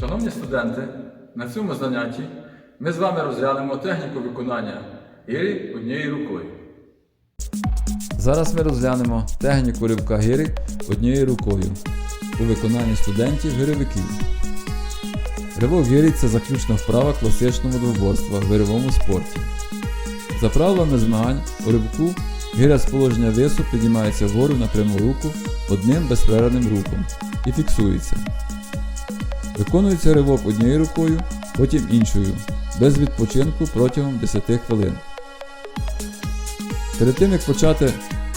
Шановні студенти, на цьому занятті ми з вами розглянемо техніку виконання гірі однією рукою. Зараз ми розглянемо техніку ривка гири однією рукою у виконанні студентів-гирьовиків. Ривок гирі це заключна вправа класичного двоборства в гирьовому спорті. За правилами змагань у ривку гиря з положення вису піднімається вгору на пряму руку одним безперервним рухом і фіксується. Виконується ривок однією рукою, потім іншою, без відпочинку протягом 10 хвилин. Перед тим як почати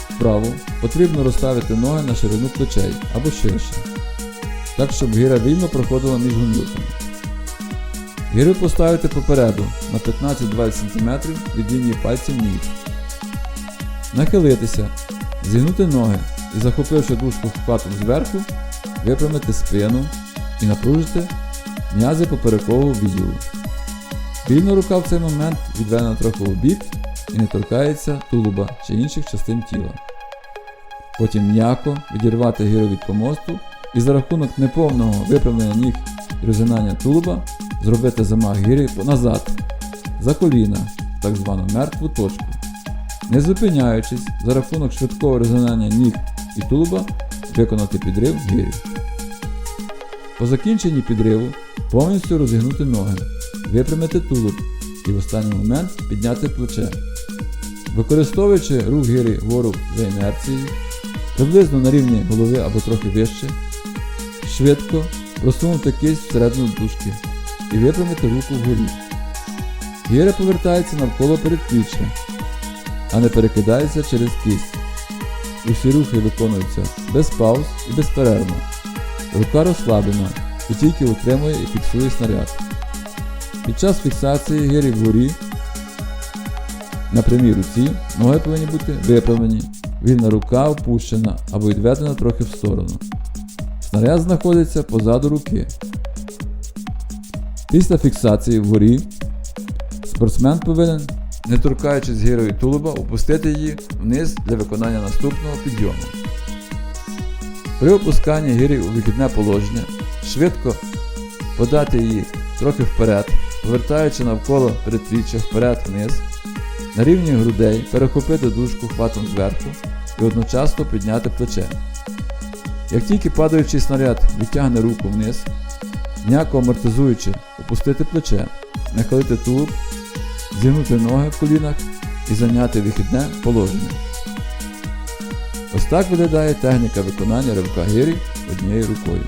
вправу, потрібно розставити ноги на ширину плечей або ширше, так щоб гіра вільно проходила між гомілками. Гіру поставити попереду на 15-20 см від лінії пальців ніг. Нахилитися, зігнути ноги і захопивши дужку хватом зверху, випрямити спину і напружити м'язи поперекового відділу. Вільна рука в цей момент відведена трохи у бік і не торкається тулуба чи інших частин тіла. Потім м'яко відірвати гіру від помосту і за рахунок неповного виправлення ніг і розгинання тулуба зробити замах гіри назад, за коліна, так звану мертву точку. Не зупиняючись, за рахунок швидкого розгинання ніг і тулуба виконати підрив гірі. По закінченні підриву повністю розігнути ноги, випрямити тулуб і в останній момент підняти плече. Використовуючи рух гирі вгору за інерцією, приблизно на рівні голови або трохи вище, швидко просунути кисть всередину дужки і випрямити руку вгорі. Гіра повертається навколо передпліччя, а не перекидається через кисть. Усі рухи виконуються без пауз і безперервно. Рука розслаблена і тільки утримує і фіксує снаряд. Під час фіксації гирі вгорі на прямій руці ноги повинні бути виправлені, вільна рука опущена або відведена трохи в сторону. Снаряд знаходиться позаду руки. Після фіксації вгорі спортсмен повинен, не торкаючись гірою тулуба, опустити її вниз для виконання наступного підйому. При опусканні гирі у вихідне положення швидко подати її трохи вперед, повертаючи навколо передпліччя вперед-вниз, на рівні грудей перехопити дужку хватом зверху і одночасно підняти плече. Як тільки падаючий снаряд відтягне руку вниз, м'яко амортизуючи, опустити плече, нахилити тулуб, зігнути ноги в колінах і зайняти вихідне положення. Ось так виглядає техніка виконання ривка гирі однією рукою.